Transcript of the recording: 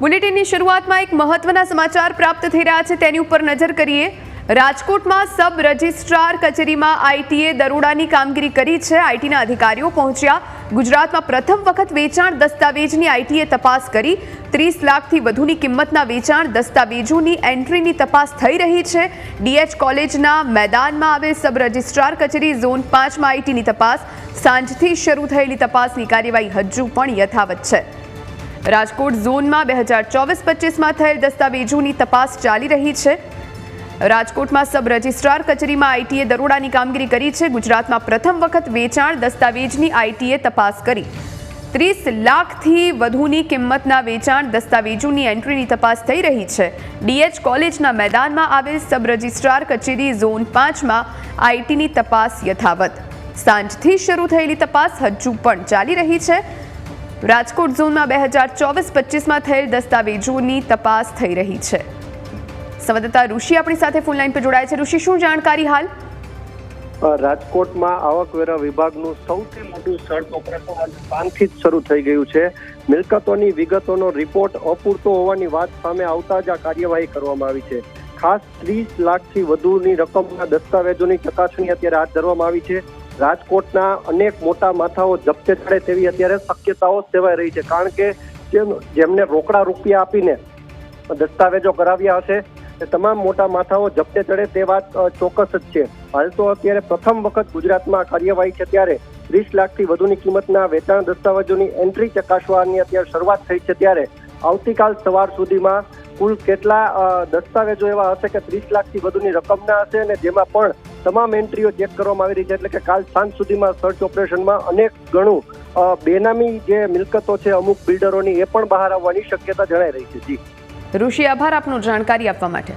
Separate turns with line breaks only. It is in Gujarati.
બુલેટિનની શરૂઆતમાં એક મહત્વના સમાચાર પ્રાપ્ત થઈ રહ્યા છે. તેની ઉપર નજર કરીએ. રાજકોટમાં સબ રજિસ્ટ્રાર કચેરીમાં આઈટીએ દરોડાની કામગીરી કરી છે. આઈટીના અધિકારીઓ પહોંચ્યા. ગુજરાતમાં પ્રથમ વખત વેચાણ દસ્તાવેજની આઈટીએ તપાસ કરી. ત્રીસ લાખથી વધુની કિંમતના વેચાણ દસ્તાવેજોની એન્ટ્રીની તપાસ થઈ રહી છે. ડીએચ કોલેજના મેદાનમાં આવેલ સબ રજિસ્ટ્રાર કચેરી ઝોન પાંચમાં આઈટીની તપાસ. સાંજથી શરૂ થયેલી તપાસની કાર્યવાહી હજુ પણ યથાવત છે. રાજકોટ ઝોનમાં બે હજાર ચોવીસ પચીસમાં થયેલ દસ્તાવેજોની તપાસ ચાલી રહી છે. રાજકોટમાં સબ રજિસ્ટ્રાર કચેરીમાં આઈટીએ દરોડાની કામગીરી કરી છે. ગુજરાતમાં પ્રથમ વખત વેચાણ દસ્તાવેજની આઈટીએ તપાસ કરી. ત્રીસ લાખથી વધુની કિંમતના વેચાણ દસ્તાવેજોની એન્ટ્રીની તપાસ થઈ રહી છે. ડીએચ કોલેજના મેદાનમાં આવેલ સબ રજિસ્ટ્રાર કચેરી ઝોન પાંચમાં આઈટીની તપાસ યથાવત. સાંજથી શરૂ થયેલી તપાસ હજુ પણ ચાલી રહી છે. રાજકોટ ઝોનમાં બે હજાર ચોવીસ પચીસમાં થયેલ દસ્તાવેજોની તપાસ થઈ રહી છે. સંવાદદાતા ઋષિ આપણી સાથે ફોન લાઈન પર જોડાય છે. ઋષિ, શું જાણકારી હાલ?
રાજકોટમાં આવકવેરા વિભાગનું સૌથી મોટું સર્ચ ઓપરેશન આજે જ શરૂ થઈ ગયું છે. મિલકતોની વિગતોનો રિપોર્ટ અપૂરતો હોવાની વાત સામે આવતા જ આ કાર્યવાહી કરવામાં આવી છે. ખાસ ત્રીસ લાખથી વધુની રકમના દસ્તાવેજોની ચકાસણી અત્યારે હાથ ધરવામાં આવી છે. રાજકોટના અનેક મોટા માથાઓ જપ્તે ચડે તેવી અત્યારે શક્યતાઓ સેવાઈ રહી છે. કારણ કે જેમ જેમને રોકડા રૂપિયા આપીને દસ્તાવેજો કરાવ્યા હશે એ તમામ મોટા માથાઓ જપ્તે ચડે તે વાત ચોક્કસ જ છે. હાલ તો અત્યારે પ્રથમ વખત ગુજરાતમાં કાર્યવાહી છે. ત્યારે ત્રીસ લાખથી વધુની કિંમતના વેચાણ દસ્તાવેજોની એન્ટ્રી ચકાસવાની અત્યારે શરૂઆત થઈ છે. ત્યારે આવતીકાલ સવાર સુધીમાં કુલ કેટલા દસ્તાવેજો એવા હશે કે ત્રીસ લાખથી વધુની રકમના હશે અને જેમાં પણ તમામ એન્ટ્રીઓ ચેક કરવામાં આવી રહી છે એટલે કે કાલ સાંજ સુધીમાં સર્ચ ઓપરેશનમાં અનેક ગણું બેનામી જે મિલકતો છે અમુક બિલ્ડરોની એ પણ બહાર આવવાની શક્યતા જણાઈ રહી છે. જી.
ઋષિ, આભાર આપનું જાણકારી આપવા માટે.